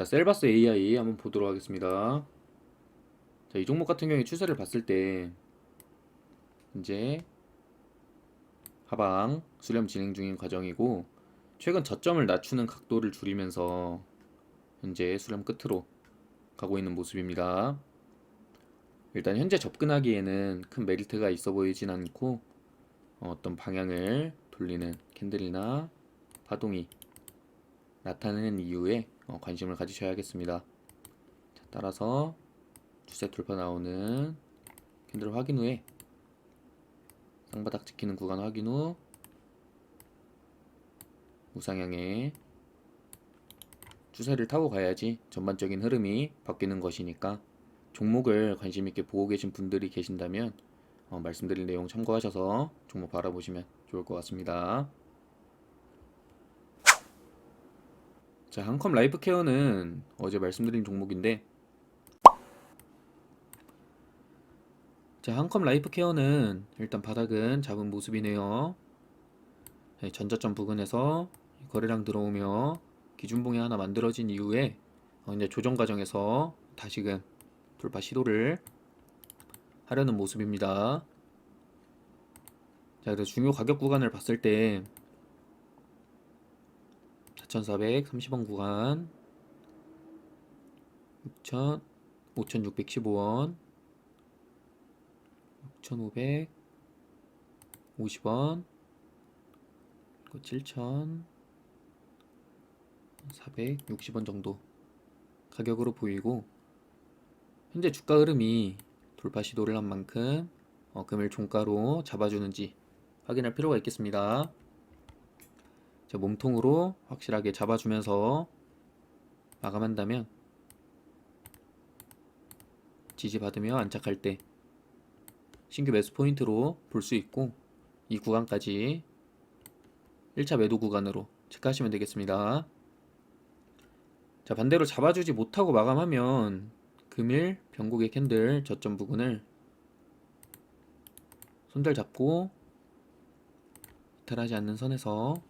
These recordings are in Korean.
자, 셀바스 AI 한번 보도록 하겠습니다. 자, 이 종목 같은 경우에 추세를 봤을 때 이제 하방 수렴 진행 중인 과정이고 최근 저점을 낮추는 각도를 줄이면서 현재 수렴 끝으로 가고 있는 모습입니다. 일단 현재 접근하기에는 큰 메리트가 있어 보이진 않고 어, 어떤 방향을 돌리는 캔들이나 파동이 나타내는 이유에 어, 관심을 가지셔야겠습니다. 자, 따라서 추세 돌파 나오는 캔들 확인 후에 쌍바닥 지키는 구간 확인 후 우상향의 추세를 타고 가야지 전반적인 흐름이 바뀌는 것이니까 종목을 관심 있게 보고 계신 분들이 계신다면 어, 말씀드린 내용 참고하셔서 종목 바라보시면 좋을 것 같습니다. 자, 한컴 라이프 케어는 어제 말씀드린 종목인데 자, 한컴 라이프 케어는 일단 바닥은 잡은 모습이네요. 네, 전저점 부근에서 거래량 들어오며 기준봉이 하나 만들어진 이후에 어, 이제 조정 과정에서 다시금 돌파 시도를 하려는 모습입니다. 자, 그래서 중요 가격 구간을 봤을 때 4,430원 구간. 6,000 5,615원. 6,550원. 그리고 7,460원 정도 가격으로 보이고 현재 주가 흐름이 돌파 시도를 한 만큼 어, 금일 종가로 잡아주는지 확인할 필요가 있겠습니다. 자, 몸통으로 확실하게 잡아주면서 마감한다면 지지받으며 안착할 때 신규 매수 포인트로 볼 수 있고 이 구간까지 1차 매도 구간으로 체크하시면 되겠습니다. 자, 반대로 잡아주지 못하고 마감하면 금일 변곡의 캔들 저점 부분을 손절 잡고 이탈하지 않는 선에서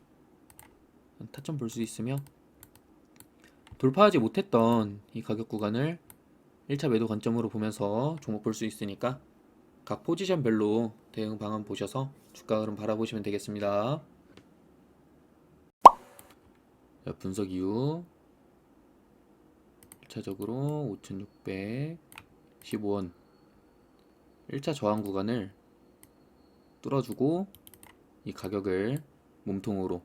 타점 볼 수 있으며 돌파하지 못했던 이 가격 구간을 1차 매도 관점으로 보면서 종목 볼 수 있으니까 각 포지션별로 대응 방안 보셔서 주가 흐름 바라보시면 되겠습니다. 자, 분석 이후 1차적으로 5615원 1차 저항 구간을 뚫어주고 이 가격을 몸통으로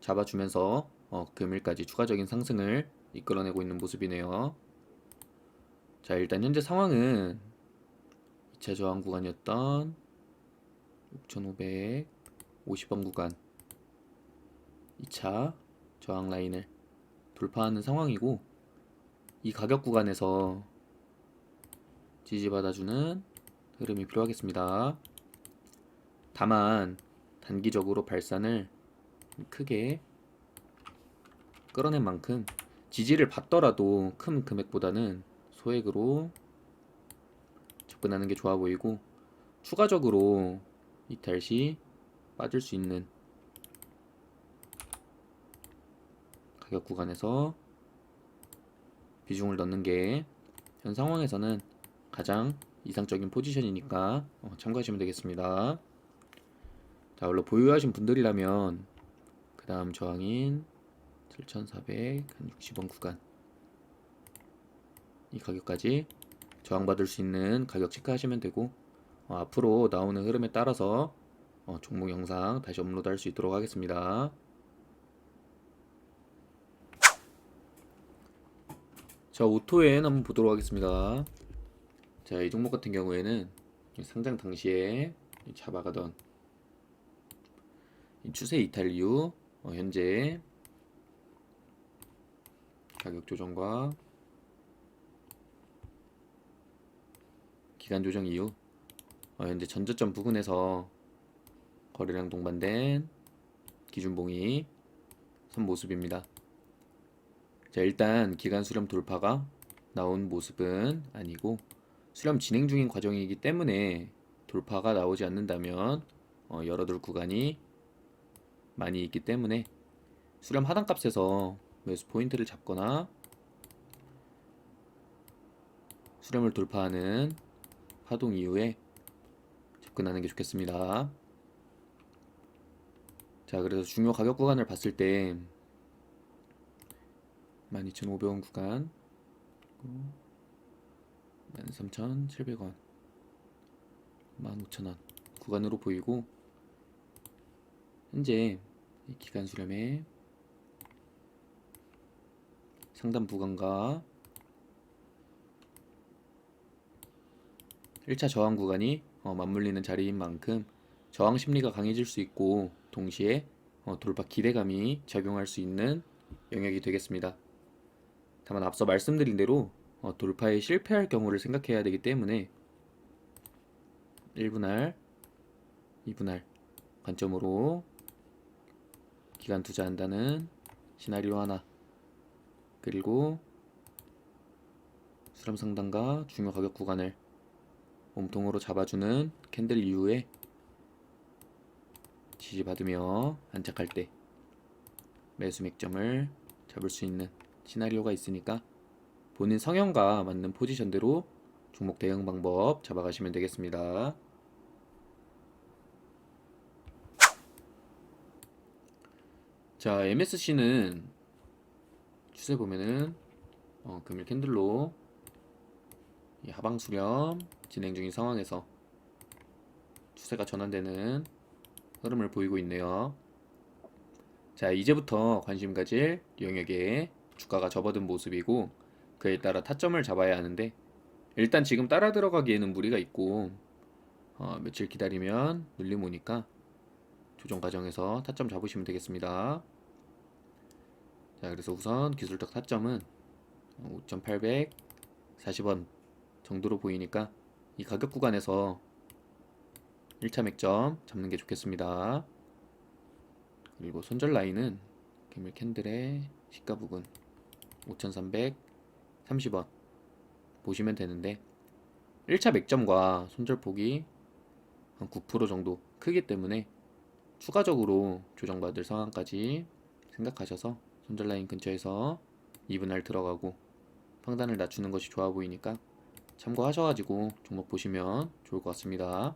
잡아주면서 어, 금일까지 추가적인 상승을 이끌어내고 있는 모습이네요. 자, 일단 현재 상황은 2차 저항 구간이었던 6550원 구간 2차 저항 라인을 돌파하는 상황이고 이 가격 구간에서 지지받아주는 흐름이 필요하겠습니다. 다만 단기적으로 발산을 크게 끌어낸 만큼 지지를 받더라도 큰 금액보다는 소액으로 접근하는 게 좋아 보이고 추가적으로 이탈 시 빠질 수 있는 가격 구간에서 비중을 넣는 게 현 상황에서는 가장 이상적인 포지션이니까 어, 참고하시면 되겠습니다. 자, 원래 보유하신 분들이라면 그 다음 저항인 7,460원 구간 이 가격까지 저항받을 수 있는 가격 체크하시면 되고 어, 앞으로 나오는 흐름에 따라서 어, 종목 영상 다시 업로드 할 수 있도록 하겠습니다. 자, 오토엔 한번 보도록 하겠습니다. 자, 이 종목 같은 경우에는 상장 당시에 잡아가던 이 추세 이탈 이후 어, 현재 가격 조정과 기간 조정 이후 어, 현재 전저점 부근에서 거래량 동반된 기준봉이 선 모습입니다. 자, 일단 기간 수렴 돌파가 나온 모습은 아니고 수렴 진행 중인 과정이기 때문에 돌파가 나오지 않는다면 어, 열어둘 구간이 많이 있기 때문에 수렴 하단값에서 매수 포인트를 잡거나 수렴을 돌파하는 파동 이후에 접근하는 게 좋겠습니다. 자, 그래서 중요 가격 구간을 봤을 때 12,500원 구간 13,700원 15,000원 구간으로 보이고 현재 이 기간 수렴의 상단 부근과 1차 저항 구간이 어, 맞물리는 자리인 만큼 저항 심리가 강해질 수 있고 동시에 어, 돌파 기대감이 작용할 수 있는 영역이 되겠습니다. 다만 앞서 말씀드린 대로 어, 돌파에 실패할 경우를 생각해야 되기 때문에 1분할, 2분할 관점으로 기간 투자한다는 시나리오 하나 그리고 수렴 상단과 중요 가격 구간을 몸통으로 잡아주는 캔들 이후에 지지받으며 안착할 때 매수 맥점을 잡을 수 있는 시나리오가 있으니까 본인 성향과 맞는 포지션대로 종목 대응 방법 잡아가시면 되겠습니다. 자, MSC는 추세 보면은 어, 금일 캔들로 이 하방 수렴 진행 중인 상황에서 추세가 전환되는 흐름을 보이고 있네요. 자, 이제부터 관심 가질 영역에 주가가 접어든 모습이고 그에 따라 타점을 잡아야 하는데 일단 지금 따라 들어가기에는 무리가 있고 어, 며칠 기다리면 눌림 오니까 조정 과정에서 타점 잡으시면 되겠습니다. 자, 그래서 우선 기술적 타점은 5,840원 정도로 보이니까 이 가격 구간에서 1차 맥점 잡는 게 좋겠습니다. 그리고 손절 라인은 금일 캔들의 시가 부근 5,330원 보시면 되는데 1차 맥점과 손절 폭이 한 9% 정도 크기 때문에 추가적으로 조정받을 상황까지 생각하셔서 손절 라인 근처에서 2분할 들어가고 평단을 낮추는 것이 좋아 보이니까 참고하셔가지고 종목 보시면 좋을 것 같습니다.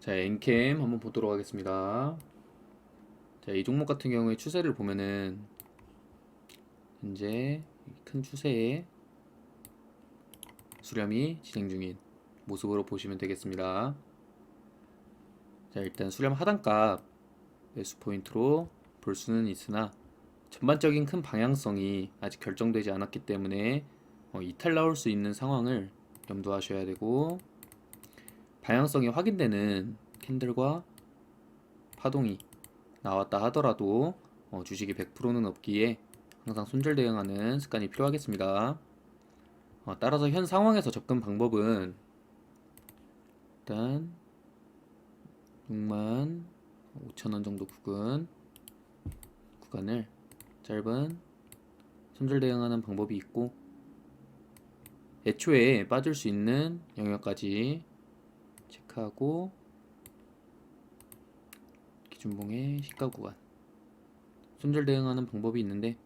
자, 엔캠 한번 보도록 하겠습니다. 자, 이 종목 같은 경우에 추세를 보면은 현재 큰 추세에 수렴이 진행 중인 모습으로 보시면 되겠습니다. 자, 일단 수렴 하단값 매수 포인트로 볼 수는 있으나 전반적인 큰 방향성이 아직 결정되지 않았기 때문에 어, 이탈 나올 수 있는 상황을 염두하셔야 되고 방향성이 확인되는 캔들과 파동이 나왔다 하더라도 어, 주식이 100%는 없기에 항상 손절 대응하는 습관이 필요하겠습니다. 어, 따라서 현 상황에서 접근 방법은 일단 6만 5천원 정도 부근 구간을 짧은 손절 대응하는 방법이 있고 애초에 빠질 수 있는 영역까지 체크하고 기준봉의 시가 구간 손절 대응하는 방법이 있는데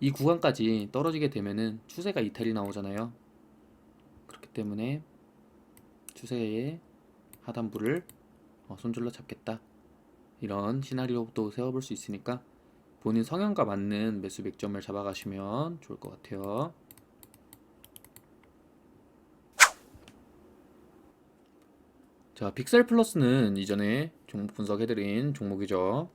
이 구간까지 떨어지게 되면은 추세가 이탈이 나오잖아요. 그렇기 때문에 추세의 하단부를 어, 손절로 잡겠다. 이런 시나리오도 세워볼 수 있으니까 본인 성향과 맞는 매수 맥점을 잡아가시면 좋을 것 같아요. 자, 픽셀 플러스는 이전에 종목 분석해드린 종목이죠.